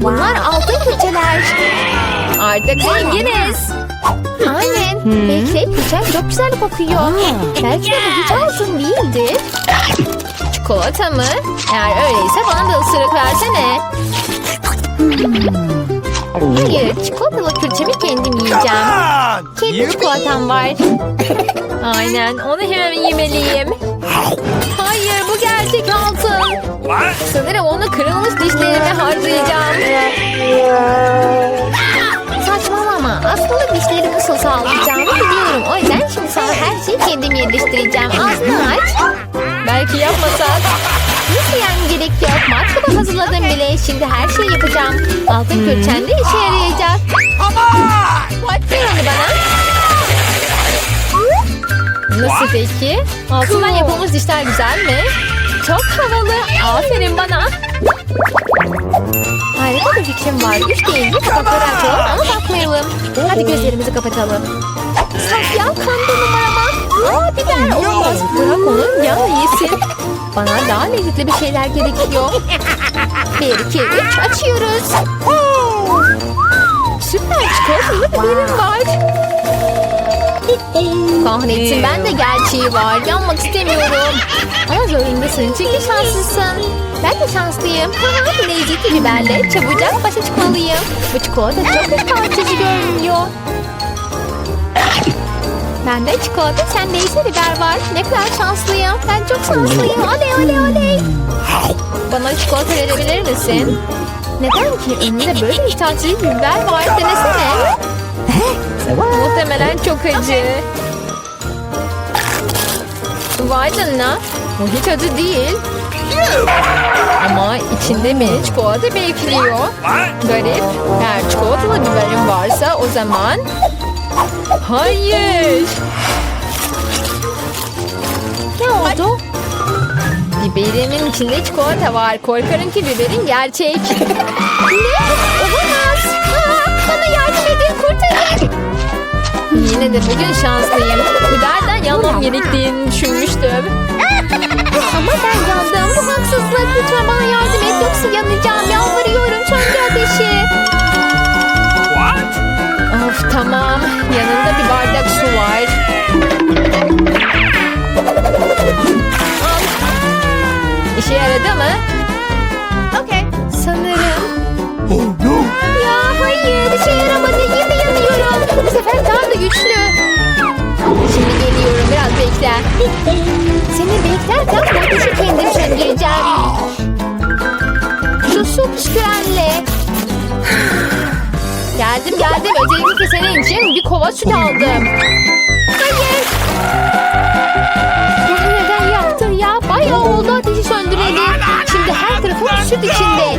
Bunlar altın külçeler. Artık zenginiz. Aynen. Bekle külçem çok güzel kokuyor. Belki de bu hiç altın değildir. Çikolata mı? Eğer öyleyse bana da ısırık versene. Hayır çikolatalı külçemi kendim yiyeceğim. Kendi çikolatam var. Aynen onu hemen yemeliyim. Hayır bu gerçek altın. Sanırım onu kırılmış dişlerime harcayacağım. Saçmalama. Aslında dişleri nasıl sağlayacağımı biliyorum. O yüzden şimdi sana her şeyi kendim yerleştireceğim. Ağzını aç. Belki yapmasak. Nasıl yani gerek yok. Matkabı hazırladım bile. Şimdi her şeyi yapacağım. Altın külçen de işe yarayacak. Ver onu bana. Nasıl peki? Altından yapılmış dişler güzel mi? Çok havalı. Aferin bana. Harika bir fikrim var. Üç deyince kapakları açalım ama bakmayalım. Hadi gözlerimizi kapatalım. Sakyan kandı numarama. Aa biber olmaz. Bırak onu ya yesin. Bana daha lezzetli bir şeyler gerekiyor. Bir, iki, üç açıyoruz. Süper çikolatalı biberim var. Kahretsin ben de gerçeği var. Yanmak istemiyorum. Ama zorundasın çünkü şanslısın. Ben de şanslıyım. Lezzetli biberle çabucak başa çıkmalıyım. Bu çikolata çok açıcı görünüyor. Bende çikolata, sende ise biber var. Ne kadar şanslıyım. Ben çok şanslıyım. Oley oley oley. Bana çikolata verebilir misin? Neden ki? Önünde böyle iştah açıcı bir biber var. Denesene. Muhtemelen çok acı. Vay canına. Bu hiç acı değil. Ama içinde beni çikolata bekliyor. Garip. Eğer çikolatalı biberim varsa o zaman... Hayır. Ne oldu? Biberimin içinde çikolata var. Korkarım ki biberin gerçek. Ne? Olamaz. Aa, bana yardım edin. Kurtarın. Yine de bugün şanslıyım. Biberden yanmam gerektiğini düşünmüştüm. Ama ben yandım. Bu haksızlık. Lütfen bana yardım et. Yoksa yanacağım. Yalvarıyorum. Söndür ateşi. Of tamam. Yanında bir bardak su var. İşe yaradı mı? Okay. Sanırım. Ya hayır. İşe yaramadı. Yine güçlü. Şimdi geliyorum. Biraz bekle. Seni beklerken bu ateşi kendim söndüreceğim. Şu su püskürenle. Geldim geldim. Özellikle senin için bir kova süt aldım. Hayır. Bunu neden yaptın ya? Bayağı oldu ateşi söndüreli. Şimdi her tarafım süt içinde.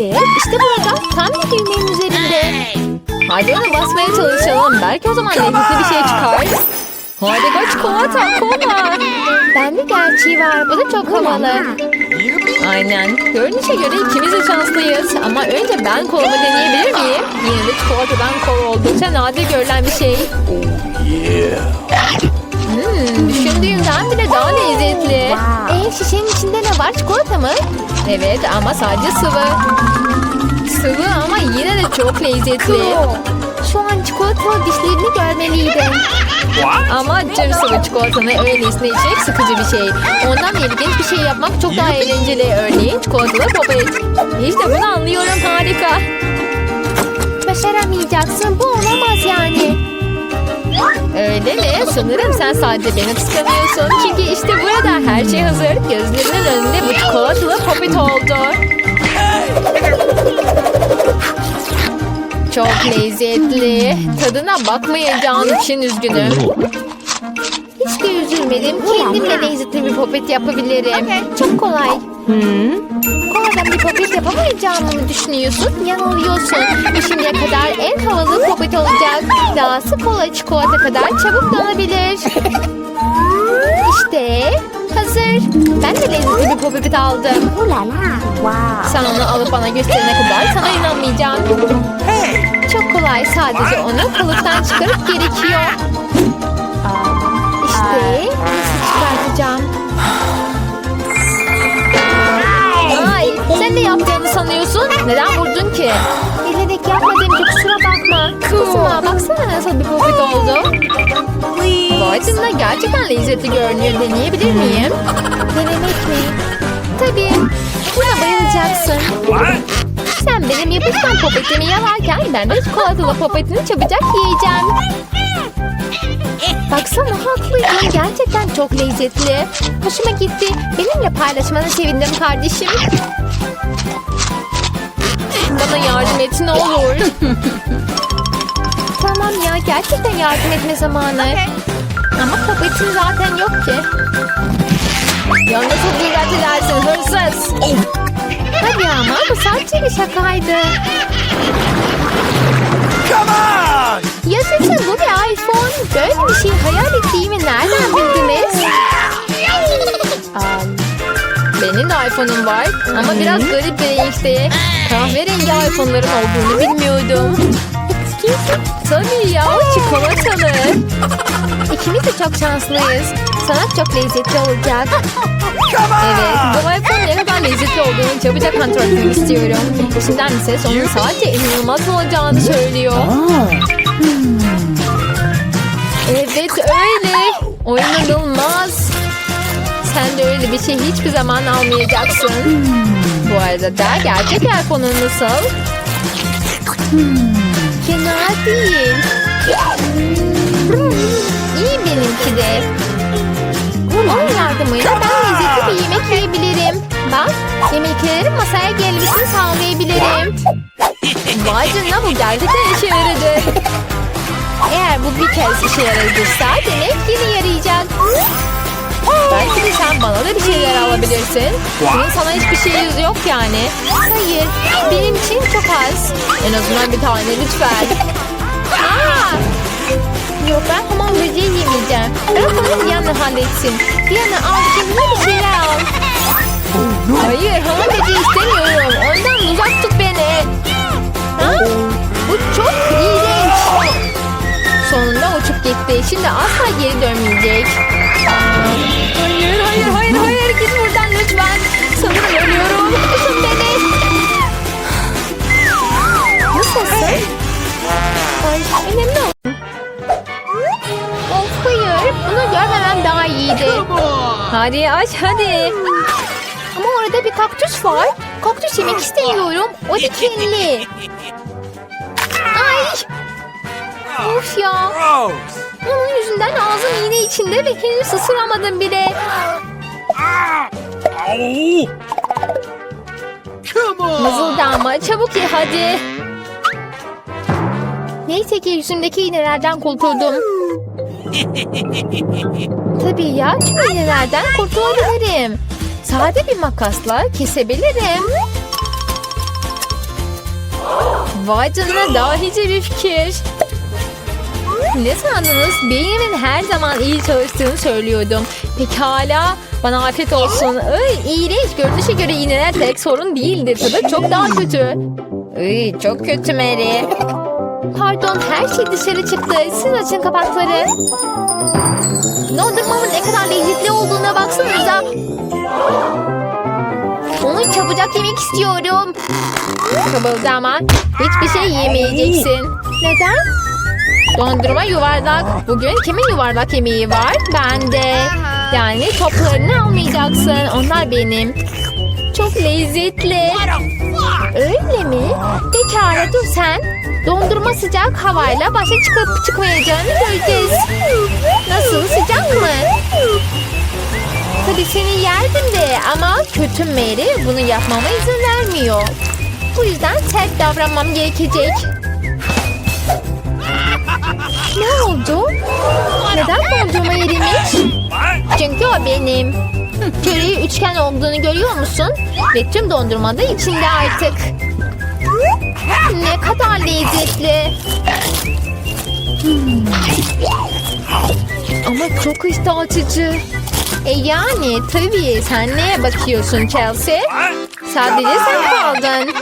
Evet işte burada. Tam da düğmenin üzerinde. Hadi ona basmaya çalışalım. Belki o zaman lezzetli bir şey çıkar. Hadi go çikolata, kola. Bende gerçeği var. Bu da çok havalı. Aynen. Görünüşe göre ikimiz de şanslıyız. Ama önce ben kolamı deneyebilir miyim? Yine de çikolatadan kola oldukça nadir görülen bir şey. Hmm, düşündüğümden bile daha lezzetli. Ee, şişenin içinde ne var? Çikolata mı? Evet ama sadece sıvı. Sıvı ama yine de çok lezzetli. Şu an çikolatalı dişlerini görmeliydin. Ama cır sıvı çikolatanı öylesine içmek sıkıcı bir şey. Ondan ilginç bir şey yapmak çok daha eğlenceli. Örneğin çikolatalı popet. İşte bunu anlıyorum harika. Başaramayacaksın. Bu olamaz yani. Öyle mi? Sanırım sen sadece beni kıskanıyorsun. Çünkü işte burada her şey hazır. Gözlerinin önünde bu çikolatalı popet oldu. Çok lezzetli. Tadına bakmayacağın için üzgünüm. Hiç de üzülme. denemedim. Kendimle lezzetli bir popet yapabilirim. Çok kolay. Koladan bir popet yapamayacağımı mı düşünüyorsun? Yanılıyorsun. Bu şimdiye kadar en havalı popet olacak. Dahası kola çikolata kadar çabuk donabilir. İşte hazır. Ben de lezzetli bir popet aldım. Sen onu alıp bana gösterene kadar sana inanmayacağım. Çok kolay. Sadece onu kalıptan çıkarıp gerekiyor. İşte nasıl çıkartacağım? sanıyorsun? Neden vurdun ki? Bilerek yapmadım ki kusura bakma. Kızma baksana nasıl bir popit oldu. Vay canına gerçekten lezzetli görünüyor. Deneyebilir miyim? Denemek mi? Tabii. Buna bayılacaksın. Sen benim yapışkan popetimi yalarken ben de çikolatalı popetini çabucak yiyeceğim. Baksana haklıydın. Gerçekten çok lezzetli. Hoşuma gitti. Benimle paylaşmana sevindim kardeşim. Bana yardım et ne olur. tamam ya gerçekten yardım etme zamanı. Ama popetin zaten yok ki. Ya nasıl dikkat edersin hırsız? Hadi ama bu sadece bir şakaydı. Come on! Yaşasın bu bir iPhone. Böyle bir şey hayal ettiğimi nereden bildiniz? Am, benim de iPhone'um var ama biraz garip bir renkte. Kahverengi iPhone'ların olduğunu bilmiyordum. Tabii ya çikolatalı. İkimiz de çok şanslıyız. Sana çok lezzetli olacak. Evet, bu iPhone ne kadar lezzetli olduğunu çabucak kontrol etmek istiyorum. İçinden ses onun sadece inanılmaz olacağını söylüyor. Evet öyle. O inanılmaz. Sen de öyle bir şey hiçbir zaman almayacaksın. Bu arada da gerçek iPhone'un nasıl? Fena değil. İyi benimki de. Onun yardımıyla ben lezzetli bir yemek yiyebilirim. Bak, yemeklerin masaya gelmesini sağlayabilirim. Vay canına bu gerçekten işe yaradı. Eğer bu bir kez işe yaradıysa demek yine yarayacak. Belki de sen bana da bir şeyler alabilirsin. Bunun sana hiçbir şey yok yani. Hayır, benim için çok az. En azından bir tane lütfen. Aa! Yok ben hamam böceği yemeyeceğim. Bırak onu Diana halletsin. Diana al kendine bir şeyler al. Hayır hamam böceği istemiyorum. Ondan uzak tut beni. Ha? Bu çok iğrenç. Sonunda uçup gitti. Şimdi asla geri dönmeyecek. Hayır, hayır, hayır, hayır. Git buradan lütfen. Sanırım ölüyorum. Tutun beni. Nasılsın? Ay, önemli olsun. Of hayır. Bunu görmemem daha iyiydi. Hadi aç hadi. Ama orada bir kaktüs var. Kaktüs yemek istemiyorum. O dikenli. Ay. Of ya. Onun yüzünden ağzım iğne içinde ve henüz ısıramadım bile. Come on! Mızıldama çabuk ye hadi. Neyse ki yüzümdeki iğnelerden kurtuldum. Tabii ya tüm iğnelerden kurtulabilirim. Sade bir makasla kesebilirim. Vay canına dahice bir fikir. Ne sandınız? Beynimin her zaman iyi çalıştığını söylüyordum. Pekala. Bana afiyet olsun. Ay, iğrenç. Görünüşe göre iğneler tek sorun değildir. Tadı çok daha kötü. Ay, çok kötü Mary. Pardon her şey dışarı çıktı. Siz açın kapakları. Dondurmamın ne kadar lezzetli olduğuna baksanıza. Onu çabucak yemek istiyorum. Kıvıldama. Hiçbir şey yemeyeceksin. Neden? Dondurma yuvarlak. Bugün kimin yuvarlak yemeği var? Bende. Yani toplarını almayacaksın. Onlar benim. Çok lezzetli. Öyle mi? Pekala dur sen. Dondurma sıcak havayla başa çıkıp çıkmayacağını göreceğiz. Nasıl sıcak mı? Tabii seni yerdim de ama kötü Mary bunu yapmama izin vermiyor. Bu yüzden sert davranmam gerekecek. Ne oldu? Neden dondurma erimiş? benim. Çöreği üçgen olduğunu görüyor musun? Ve tüm dondurma da içinde artık. Ne kadar lezzetli. Hmm. Ama çok iştah açıcı. E yani tabii sen neye bakıyorsun Chelsea? Sadece sen kaldın.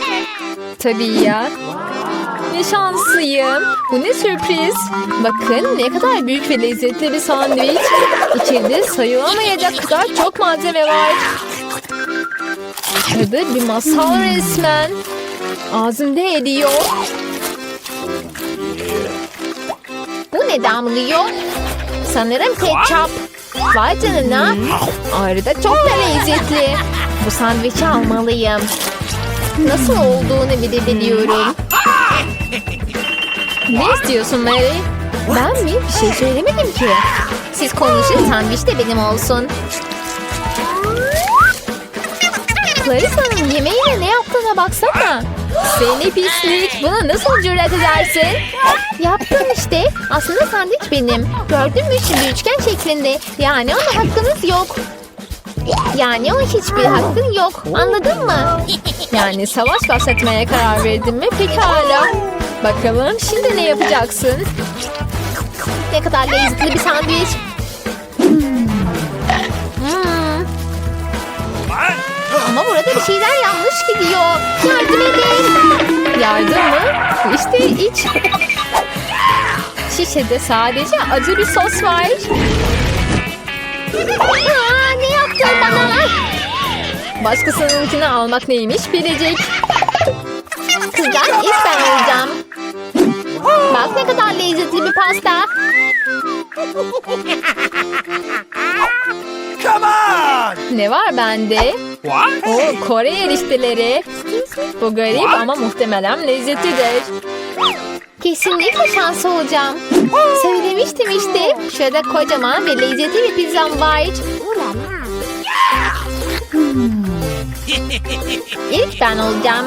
Tabii ya. Ne şanslıyım. Bu ne sürpriz. Bakın ne kadar büyük ve lezzetli bir sandviç. İçeride sayılamayacak kadar çok malzeme var. Tadı bir masal resmen. Ağzımda eriyor. Bu ne damlıyor? Sanırım ketçap. Vay canına. Ayrıca çok da lezzetli. Bu sandviçi almalıyım. Nasıl olduğunu bile biliyorum. Ne istiyorsun Mary? Ben mi? Bir şey söylemedim ki. Siz konuşun sandviç de benim olsun. Clarissa'nın yemeğine ne yaptığına baksana. Seni pislik. Buna nasıl cüret edersin? Yaptım işte. Aslında sandviç benim. Gördün mü şimdi üçgen şeklinde. Yani ona hakkınız yok. Yani o hiçbir hakkın yok. Anladın mı? Yani savaş başlatmaya karar verdin mi? Pekala. Bakalım şimdi ne yapacaksın? Ne kadar lezzetli bir sandviç. Hmm. Ama burada bir şeyler yanlış gidiyor. Yardım edin. Yardım mı? İşte iç. Şişede sadece acı bir sos var. Aa, ne yaptın bana? Başkasınınkini almak neymiş bilecek. Kızlar ilk ben olacağım. Bak ne kadar lezzetli bir pasta. Come on! Ne var bende? What? O Kore erişteleri. Bu garip ama muhtemelen lezzetlidir. Kesinlikle şanslı olacağım. Söylemiştim işte. Şurada kocaman ve lezzetli bir pizzam var. İlk ben olacağım.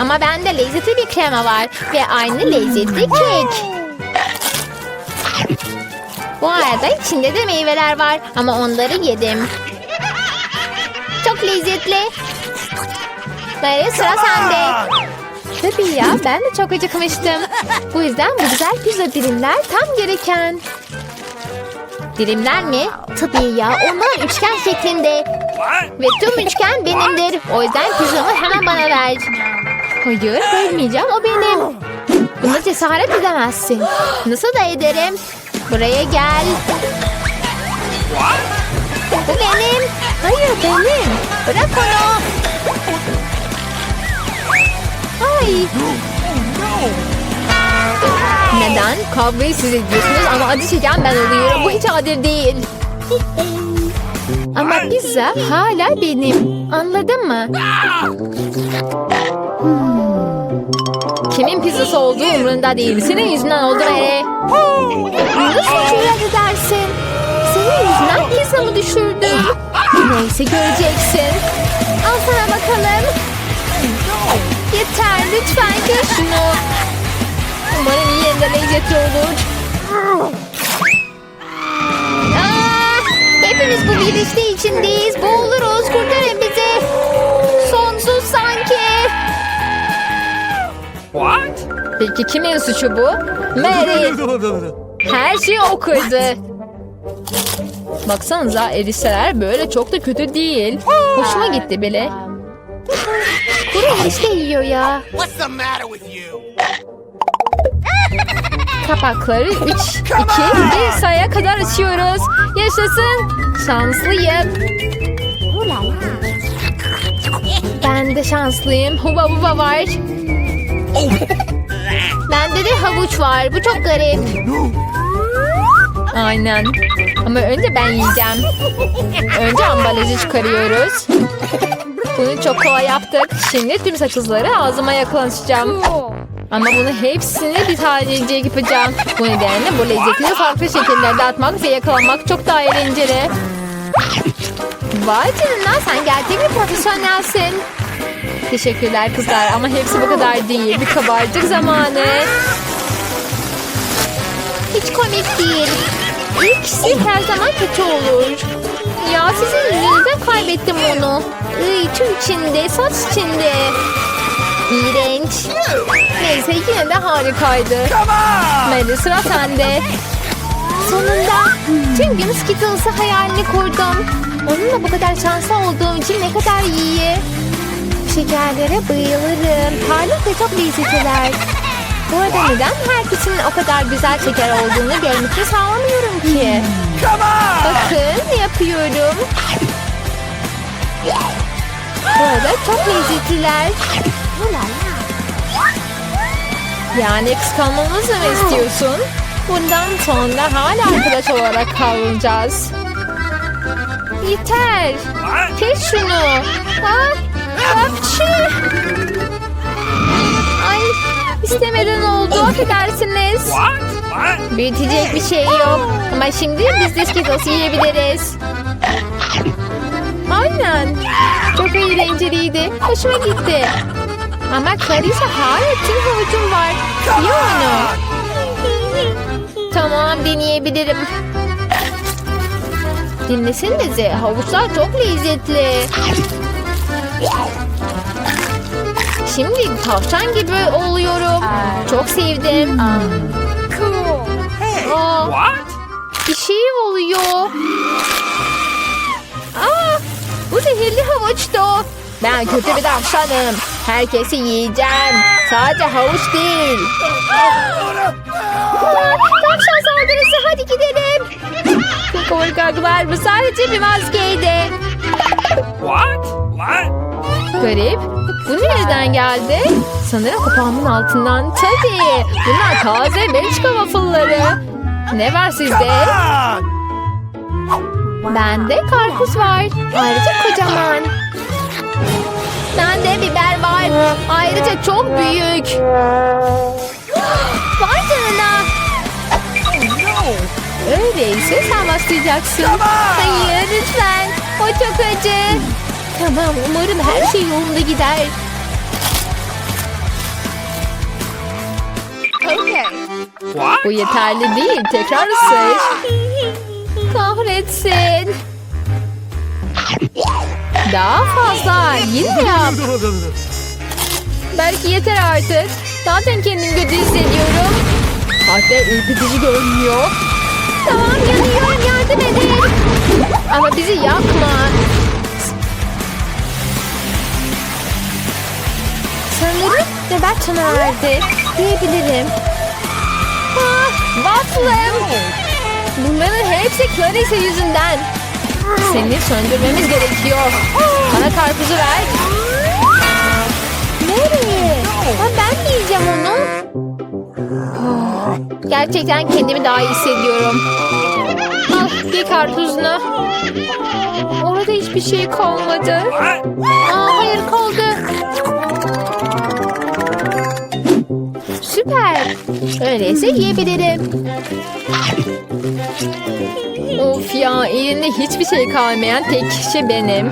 Ama bende lezzetli bir krema var ve aynı lezzetli kek. Bu arada içinde de meyveler var ama onları yedim. Çok lezzetli. Mary sıra sende. Tabii ya ben de çok acıkmıştım. Bu yüzden bu güzel pizza dilimler tam gereken. Dilimler mi? Tabii ya onlar üçgen şeklinde. Ve tüm üçgen benimdir. O yüzden pizzamı hemen bana ver. Hayır vermeyeceğim o benim. Buna cesaret edemezsin. Nasıl da ederim? Buraya gel. Bu benim. Hayır benim. Bırak onu. Ay. Neden? Kavgayı siz ediyorsunuz ama acı çeken ben oluyorum. Bu hiç adil değil. Ama pizza hala benim. Anladın mı? Kimin pizzası olduğu umurunda değil. Senin yüzünden oldu Mary. Nasıl cüret edersin? Senin yüzünden pizzamı düşürdüm. Neyse göreceksin. Al sana bakalım. Yeter lütfen gör şunu. Umarım iyi de lezzetli olur. Aa, hepimiz bu gidişte içindeyiz. Boğuluruz. Kurtarın bizi. Sonsuz sanki. What? Peki kimin suçu bu? Mary. Her şeyi o kırdı. Baksanıza erişteler böyle çok da kötü değil. Hoşuma gitti bile. Kuru erişte yiyor ya. What's the matter with you? Kapakları 3, 2, 1 sayıya kadar açıyoruz. Yaşasın. Şanslıyım. Ben de şanslıyım. Huba huba var. Bende de havuç var. Bu çok garip. Aynen. Ama önce ben yiyeceğim. Önce ambalajı çıkarıyoruz. Bunu çok kolay yaptık. Şimdi tüm sakızları ağzıma yaklaşacağım. Ama bunu hepsini bir tanecik yapacağım. Bu nedenle bu lezzetleri farklı şekillerde atmak ve yakalamak çok daha eğlenceli. Vay canına sen gerçek bir profesyonelsin. Teşekkürler kızlar ama hepsi bu kadar değil. Bir kabarcık zamanı. Hiç komik değil. İlkisi her zaman kötü olur. Ya sizin yüzünüzden kaybettim onu. Iy, tüm içinde, saç içinde. İğrenç. Neyse yine de harikaydı. On! Meli sıra sende. Sonunda tüm gün Skittles'ı hayalini kurdum. Onunla bu kadar şanslı olduğum için ne kadar iyi. Şekerlere bayılırım. Parlak ve çok lezzetliler. Bu arada neden herkesin o kadar güzel şeker olduğunu görmekte sağlamıyorum ki? Bakın yapıyorum. Bu arada çok lezzetliler. Yani kıskanmamızı mı istiyorsun? Bundan sonra hala arkadaş olarak kalacağız. Yeter. Kes şunu. Ha? Hapşi. Ay istemeden oldu affedersiniz. Büyütecek bir şey yok. Ama şimdi biz de Skittles yiyebiliriz. Aynen. Çok eğlenceliydi. Hoşuma gitti. Ama Clarissa hala tüm havucum var. Ye onu. Tamam deneyebilirim. Dinlesenize havuçlar çok lezzetli. Şimdi tavşan gibi oluyorum. Çok sevdim. Aa, What? bir şey oluyor. Aa, bu zehirli havuçtu. Ben kötü bir tavşanım. Herkesi yiyeceğim. Sadece havuç değil. Tavşan saldırısı hadi gidelim. Korkaklar bu sadece bir maskeydi. What? What? Garip. Bu nereden geldi? Sanırım kapağımın altından. Tabii. Bunlar taze Belçika waffle'ları. Ne var sizde? Bende karpuz var. Ayrıca kocaman. Bende biber var. Ayrıca çok büyük. Vay canına. Öyleyse sen başlayacaksın. Hayır lütfen. O çok acı. Tamam umarım her şey yolunda gider. What? Bu yeterli değil. Tekrar ısır. Kahretsin. Daha fazla. Yine yap. Belki yeter artık. Zaten kendimi kötü hissediyorum. Hatta ürkütücü görünüyor. Tamam yanıyorum yardım edin. Ama bizi yakma. Sanırım nöbet sona erdi. Diyebilirim. Ah, waffle'ım. Bunların hepsi Clarissa yüzünden. Seni söndürmemiz gerekiyor. Bana karpuzu ver. Nereye? Ha, ben mi yiyeceğim onu? Gerçekten kendimi daha iyi hissediyorum. Al ye karpuzunu. Orada hiçbir şey kalmadı. Aa, hayır kaldı. Süper. Öyleyse yiyebilirim. Of ya elinde hiçbir şey kalmayan tek kişi benim.